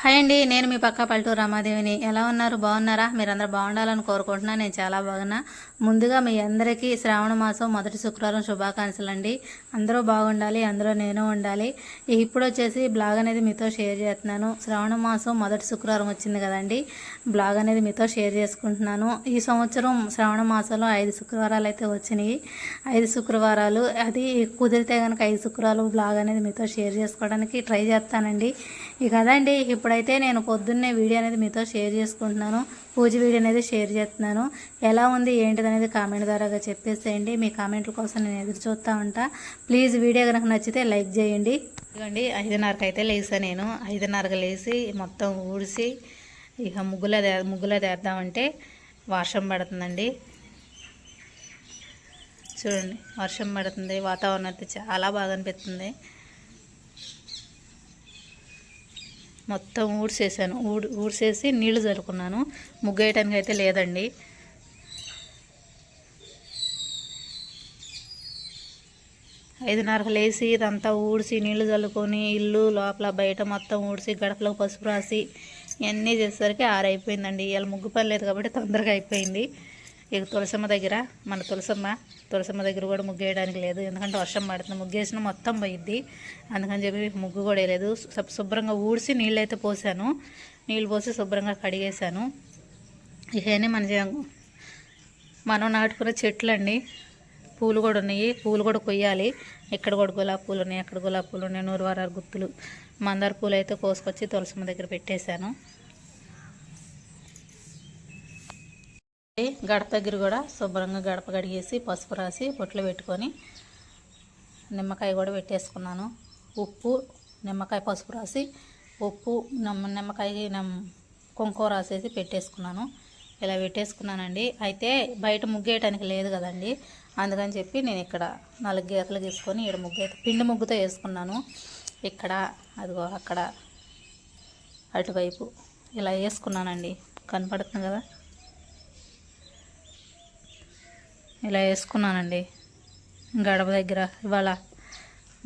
Hi అండి నేను మీ పక్క పల్లెటూరు రామాదేవిని. ఎలా ఉన్నారు? బాగున్నారా? మీరందరూ బాగుండాలని కోరుకుంటున్నాను నేను చాలా బాగున్నా. ముందుగా మీ అందరికీ శ్రావణ మాసం మొదటి శుక్రవారం శుభాకాంక్షలు అండి. అందరూ బాగుండాలి అందులో నేను ఉండాలి. ఇప్పుడు వచ్చేసి బ్లాగ్ అనేది మీతో షేర్ చేస్తున్నాను. శ్రావణ మాసం మొదటి శుక్రవారం వచ్చింది కదండి. బ్లాగ్ అనేది మీతో షేర్ చేసుకుంటున్నాను. ఈ సంవత్సరం శ్రావణ మాసంలో ఐదు శుక్రవారాలు అయితే వచ్చినాయి. ఐదు శుక్రవారాలు అది కుదిరితే కనుక ఐదు శుక్రవారాలు బ్లాగ్ అనేది మీతో షేర్ చేసుకోవడానికి ట్రై చేస్తానండి. ఇక అదండి ఇప్పుడైతే నేను పొద్దున్నే వీడియో అనేది మీతో షేర్ చేసుకుంటున్నాను. పూజ వీడియో అనేది షేర్ చేస్తున్నాను. ఎలా ఉంది ఏంటిది అనేది కామెంట్ ద్వారాగా చెప్పేసేయండి. మీ కామెంట్ల కోసం నేను ఎదురు చూస్తూ ఉంటా. ప్లీజ్ వీడియో కనుక నచ్చితే లైక్ చేయండి. ఇదిగోండి ఐదున్నరకు అయితే లేసా నేను. ఐదున్నరకు లేచి మొత్తం ఊడిసి ఇక ముగ్గులో దే ముగ్గులో తెద్దామంటే వర్షం పడుతుందండి. చూడండి వర్షం పడుతుంది. వాతావరణం అయితే చాలా బాగా అనిపిస్తుంది. మొత్తం ఊడ్చేసాను. ఊడ్ ఊడ్చేసి నీళ్ళు చల్లుకున్నాను ముగ్గు వేయటానికి అయితే లేదండి. ఐదున్నరకు లేచి ఇదంతా ఊడ్చి నీళ్ళు చల్లుకొని ఇల్లు లోపల బయట మొత్తం ఊడ్చి గడపలకు పసుపు రాసి ఇవన్నీ చేసేసరికి ఆరైపోయిందండి. ఇవాళ ముగ్గు పని లేదు కాబట్టి తొందరగా అయిపోయింది. ఇక తులసమ్మ దగ్గర మన తులసమ్మ తులసమ్మ దగ్గర కూడా ముగ్గు వేయడానికి లేదు. ఎందుకంటే వర్షం పడుతుంది ముగ్గేసిన మొత్తం పోయిద్ది. అందుకని చెప్పి ముగ్గు కూడా వేయలేదు. శుభ్రంగా ఊడ్చి నీళ్ళు అయితే పోసాను. నీళ్ళు పోసి శుభ్రంగా కడిగేశాను. ఇవన్నీ మన మనం నాటుకున్న చెట్లు అండి పూలు కూడా ఉన్నాయి. పూలు కూడా కొయ్యాలి. ఇక్కడ కూడా గులాబీ పూలు ఉన్నాయి అక్కడ గులాబీ పూలు ఉన్నాయి నూరు వారాలు గుత్తులు. మందార పూలు అయితే కోసుకొచ్చి తులసమ్మ దగ్గర పెట్టేశాను. గడప దగ్గర కూడా శుభ్రంగా గడప కడిగేసి పసుపు రాసి పొట్లు పెట్టుకొని నిమ్మకాయ కూడా పెట్టేసుకున్నాను. ఉప్పు నిమ్మకాయ పసుపు రాసి ఉప్పు నిమ్మ నిమ్మకాయ నిమ్ కుంకుమ రాసేసి పెట్టేసుకున్నాను. ఇలా పెట్టేసుకున్నానండి. అయితే బయట ముగ్గేయటానికి లేదు కదండి. అందుకని చెప్పి నేను ఇక్కడ నాలుగు గీతలు తీసుకొని ఇక్కడ ముగ్గు పిండి ముగ్గుతో వేసుకున్నాను. ఇక్కడ అదిగో అక్కడ అటువైపు ఇలా వేసుకున్నానండి. కనపడుతుంది కదా? ఇలా వేసుకున్నానండి. గడప దగ్గర ఇవాళ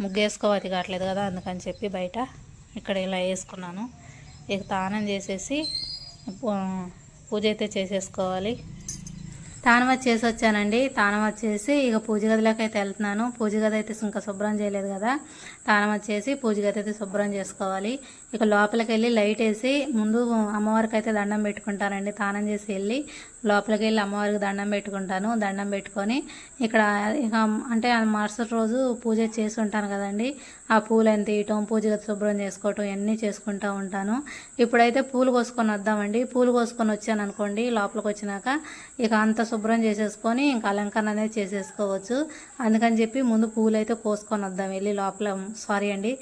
ముగ్గు వేసుకోవాలి కావట్లేదు కదా అందుకని చెప్పి బయట ఇక్కడ ఇలా వేసుకున్నాను. ఇక తానం చేసేసి పూజ అయితే చేసేసుకోవాలి. తానం వచ్చేసి చేసి వచ్చానండి. తానం వచ్చేసి ఇక పూజ గదిలోకి అయితే వెళ్తున్నాను. పూజ గది అయితే ఇంకా శుభ్రం చేయలేదు కదా. తానం వచ్చేసి పూజ గది అయితే శుభ్రం చేసుకోవాలి. ఇక లోపలికి వెళ్ళి లైట్ వేసి ముందు అమ్మవారికి అయితే దండం పెట్టుకుంటానండి. తానం చేసి వెళ్ళి లోపలికి వెళ్ళి అమ్మవారికి దండం పెట్టుకుంటాను. దండం పెట్టుకొని ఇక్కడ ఇక అంటే మరుసటి రోజు పూజ చేసి ఉంటాను కదండి. ఆ పూలను తీయటం పూజ గది శుభ్రం చేసుకోవటం ఇవన్నీ చేసుకుంటూ ఉంటాను. ఇప్పుడైతే పూలు కోసుకొని వద్దామండి. పూలు కోసుకొని వచ్చాను అనుకోండి లోపలికి వచ్చినాక ఇక అంత శుభ్రం చేసేసుకొని ఇంకా అలంకరణ అనేది చేసేసుకోవచ్చు. అందుకని చెప్పి ముందు పూలు అయితే కోసుకొని వద్దాం వెళ్ళి లోపల. సారీ అండి.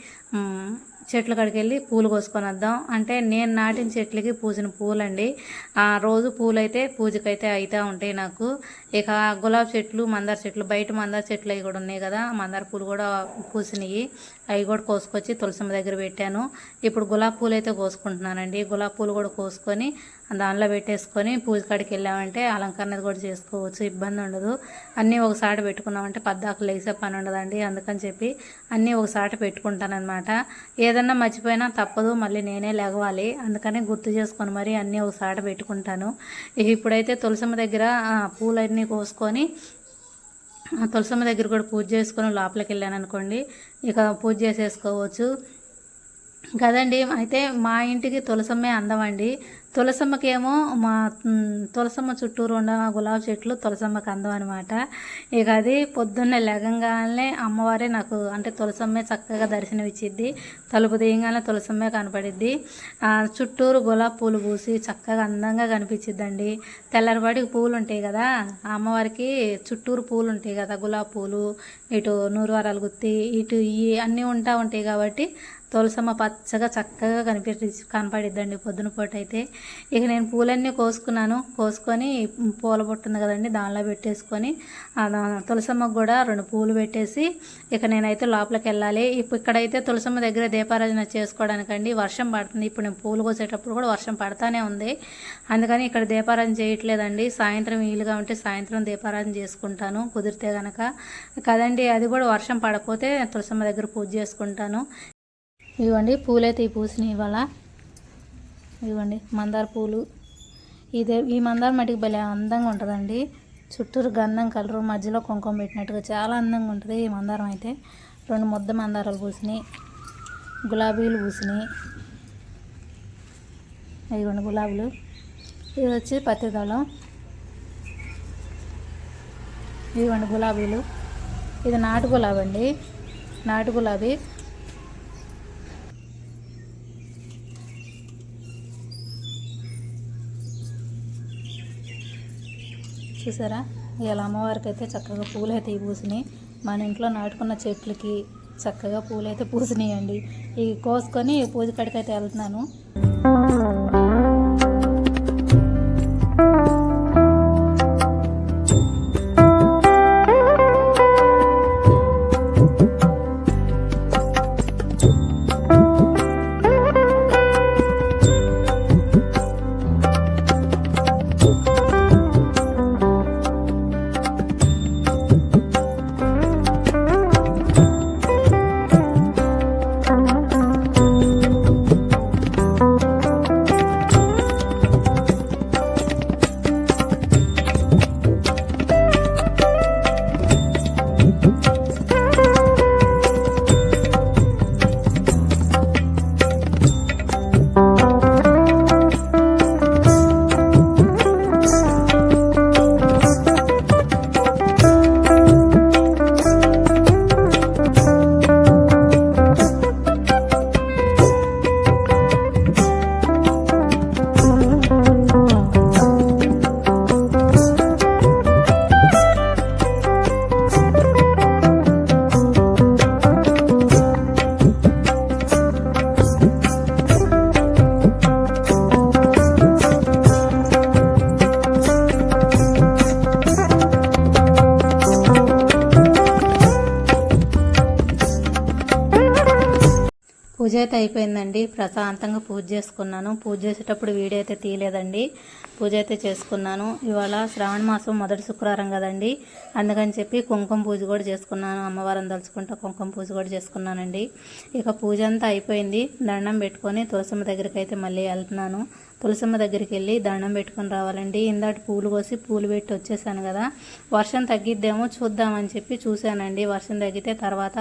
చెట్ల కాడికి వెళ్ళి పూలు కోసుకొని వద్దాం. అంటే నేను నాటిన చెట్లకి పూసిన పూలండి. ఆ రోజు పూలైతే పూజకైతే అవుతూ ఉంటాయి నాకు. ఇక గులాబీ చెట్లు మందార చెట్లు బయట మందార చెట్లు అవి కూడా ఉన్నాయి కదా. మందార పూలు కూడా పూసినాయి అవి కూడా కోసుకొచ్చి తులసమ్మ దగ్గర పెట్టాను. ఇప్పుడు గులాబీ పూలు అయితే కోసుకుంటున్నానండి. గులాబీ పూలు కూడా కోసుకొని దానిలో పెట్టేసుకొని పూజ కాడికి వెళ్ళామంటే అలంకరణ కూడా చేసుకోవచ్చు ఇబ్బంది ఉండదు. అన్నీ ఒకసారి పెట్టుకున్నామంటే పద్దాకులు లేసే పని ఉండదండి. అందుకని చెప్పి అన్నీ ఒకసారి పెట్టుకుంటానన్నమాట. ఏదన్నా మర్చిపోయినా తప్పదు మళ్ళీ నేనే లెగవాలి అందుకని గుర్తు చేసుకొని మరీ అన్నీ ఒకసారి పెట్టుకుంటాను. ఇప్పుడైతే తులసమ్మ దగ్గర పూలన్నీ కోసుకొని తులసమ్మ దగ్గర కూడా పూజ చేసుకొని లోపలికి వెళ్ళాను అనుకోండి. ఇక పూజ చేసేసుకోవచ్చు. కదండి అయితే మా ఇంటికి తులసమ్మే అందమండి తులసమ్మకేమో మా తులసమ్మ చుట్టూరు ఉన్న గులాబీ చెట్లు తులసమ్మకి అందం అనమాట ఇక అది పొద్దున్నే లెగంగానే అమ్మవారే నాకు అంటే తులసమ్మే చక్కగా దర్శనం ఇచ్చిద్ది తలుపు తీయగానే తులసమ్మే కనపడిద్ది. చుట్టూరు గులాబీ పూలు పూసి చక్కగా అందంగా కనిపించిద్దండి. తెల్లరిపాటికి పూలు ఉంటాయి కదా ఆ అమ్మవారికి చుట్టూరు పూలు ఉంటాయి కదా గులాబీ పూలు ఇటు నూరువారాలు గుత్తి ఇటు ఈ అన్నీ ఉంటా ఉంటాయి కాబట్టి తులసమ్మ పచ్చగా చక్కగా కనిపెట్టి కనపడిద్దండి పొద్దున పూట అయితే. ఇక నేను పూలన్నీ కోసుకున్నాను. కోసుకొని పూల పొట్టుంది కదండి దానిలో పెట్టేసుకొని తులసమ్మకు కూడా రెండు పూలు పెట్టేసి ఇక నేనైతే లోపలికి వెళ్ళాలి. ఇప్పుడు ఇక్కడైతే తులసమ్మ దగ్గర దీపారాధన చేసుకోవడానికండి వర్షం పడుతుంది. ఇప్పుడు నేను పూలు కోసేటప్పుడు కూడా వర్షం పడతానే ఉంది. అందుకని ఇక్కడ దీపారాధన చేయట్లేదండి. సాయంత్రం వీలుగా ఉంటే సాయంత్రం దీపారాధన చేసుకుంటాను కుదిరితే కనుక కదండి అది కూడా వర్షం పడకపోతే తులసమ్మ దగ్గర పూజ చేసుకుంటాను. ఇవ్వండి పూలైతే ఈ పూసినాయి ఇవాళ. ఇదిగోండి మందార పూలు. ఇదే ఈ మందార మట్టికి భలే అందంగా ఉంటుందండి. చుట్టూరు గంధం కలరు మధ్యలో కుంకుమ పెట్టినట్టుగా చాలా అందంగా ఉంటుంది ఈ మందారం అయితే. రెండు ముద్ద మందారాలు పూసినాయి గులాబీలు పూసినాయి. ఇదిగోండి గులాబీలు. ఇది వచ్చి పత్తిదళం ఇవ్వండి ఇదిగోండి గులాబీలు. ఇది నాటు గులాబీ అండి. నాటు గులాబీ. చూసారా? ఇలా అమ్మవారికి అయితే చక్కగా పూలు అయితే పూసినాయి. మన ఇంట్లో నాటుకున్న చెట్లకి చక్కగా పూలు అయితే పూసినాయండి. ఇవి కోసుకొని పూజ కాడికి అయితే వెళ్తున్నాను. అయితే అయిపోయిందండి. ప్రశాంతంగా పూజ చేసుకున్నాను. పూజ చేసేటప్పుడు వీడియో అయితే తీయలేదండి. పూజ అయితే చేసుకున్నాను. ఇవాళ శ్రావణ మాసం మొదటి శుక్రవారం కదండి. అందుకని చెప్పి కుంకుమ పూజ కూడా చేసుకున్నాను. అమ్మవారిని తలుచుకుంటా కుంకుమ పూజ కూడా చేసుకున్నానండి. ఇక పూజ అంతా అయిపోయింది. దండం పెట్టుకొని తులసమ్మ దగ్గరికి అయితే మళ్ళీ వెళ్తున్నాను. తులసమ్మ దగ్గరికి వెళ్ళి దండం పెట్టుకొని రావాలండి. ఇందాటి పూలు కోసి పూలు పెట్టి వచ్చేసాను కదా. వర్షం తగ్గిద్దేమో చూద్దామని చెప్పి చూశానండి. వర్షం తగ్గితే తర్వాత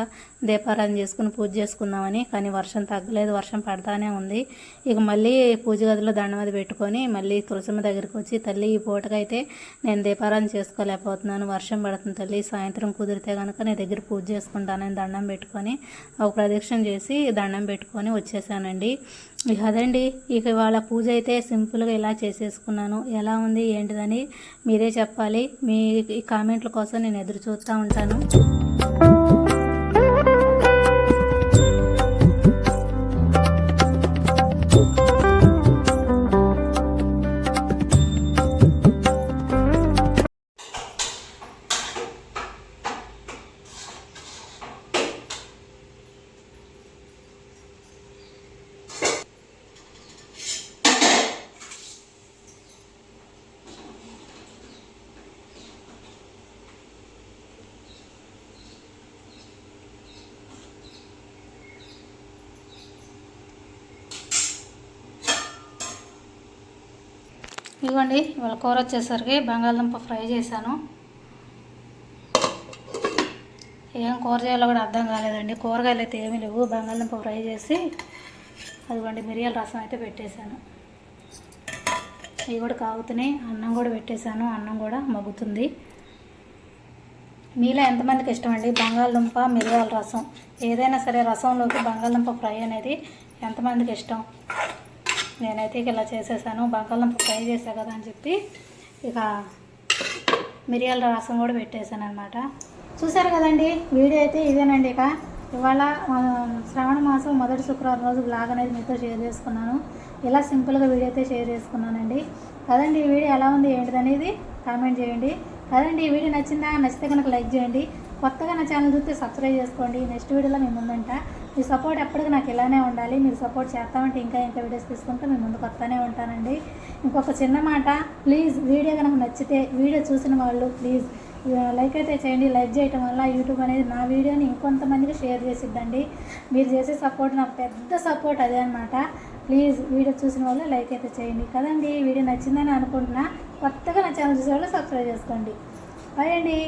దీపారాధన చేసుకుని పూజ చేసుకుందామని కానీ వర్షం తగ్గలేదు. వర్షం పడతానే ఉంది. ఇక మళ్ళీ పూజ గదిలో దండం అది పెట్టుకొని మళ్ళీ తులసమ్మ దగ్గరికి వచ్చి తల్లి ఈ పూటకైతే నేను దీపారాధన చేసుకోలేకపోతున్నాను. వర్షం పడుతుంది తల్లి. సాయంత్రం కుదిరితే కనుక నీ దగ్గర పూజ చేసుకుంటానని దండం పెట్టుకొని ఒక ప్రదక్షిణ చేసి దండం పెట్టుకొని వచ్చేసానండి. ఇక అదండి ఇక ఇవాళ పూజ అయితే సింపుల్గా ఇలా చేసేసుకున్నాను. ఎలా ఉంది ఏంటిదని మీరే చెప్పాలి. మీ కామెంట్ల కోసం నేను ఎదురు చూస్తూ ఉంటాను. ఇదిగోండి ఇవాళ కూర వచ్చేసరికి బంగాళదుంప ఫ్రై చేశాను. ఏం కూర చేయాలో కూడా అర్థం కాలేదండి. కూరగాయలు అయితే ఏమీ లేవు. బంగాళదుంప ఫ్రై చేసి అదిగోండి మిరియాల రసం అయితే పెట్టేశాను. ఇవి కూడా కాగుతున్నాయి అన్నం కూడా పెట్టేశాను. అన్నం కూడా మగ్గుతుంది. మీలో ఎంతమందికి ఇష్టం అండి? బంగాళదుంప మిరియాల రసం. ఏదైనా సరే రసంలోకి బంగాళదుంప ఫ్రై అనేది ఎంతమందికి ఇష్టం? నేనైతే ఇలా చేసేసాను. బంగాళదుంప ఫ్రై చేసా కదా అని చెప్పి ఇక మిరియాల రసం కూడా పెట్టేశాను అనమాట చూసారు కదండి వీడియో అయితే ఇదేనండి ఇక. ఇవాళ శ్రావణ మాసం మొదటి శుక్రవారం రోజు బ్లాగ్ అనేది మీతో షేర్ చేసుకున్నాను. ఇలా సింపుల్గా వీడియో అయితే షేర్ చేసుకున్నానండి. కదండి ఈ వీడియో ఎలా ఉంది ఏంటిదనేది కామెంట్ చేయండి. కదండి ఈ వీడియో నచ్చిందా నచ్చితే కనుక లైక్ చేయండి. కొత్తగా నా ఛానల్ చూస్తే సబ్స్క్రైబ్ చేసుకోండి. నెక్స్ట్ వీడియోలో మేము ఉందంట మీ సపోర్ట్ ఎప్పటికీ నాకు ఇలానే ఉండాలి. మీరు సపోర్ట్ చేస్తామంటే ఇంకా ఇంకా వీడియోస్ తీసుకుంటే మేము ముందుకు వస్తానే ఉంటానండి. ఇంకొక చిన్న మాట ప్లీజ్ వీడియో కనుక నచ్చితే వీడియో చూసిన వాళ్ళు ప్లీజ్ లైక్ అయితే చేయండి. లైక్ చేయటం వల్ల యూట్యూబ్ అనేది నా వీడియోని ఇంకొంతమందికి షేర్ చేసిద్దండి. మీరు చేసే సపోర్ట్ నాకు పెద్ద సపోర్ట్ అదే అనమాట ప్లీజ్ వీడియో చూసిన వాళ్ళు లైక్ అయితే చేయండి. కదండి? వీడియో నచ్చిందని అనుకుంటున్నా కొత్తగా నా ఛానల్ చూసే వాళ్ళు సబ్స్క్రైబ్ చేసుకోండి. బాయ్ అండి.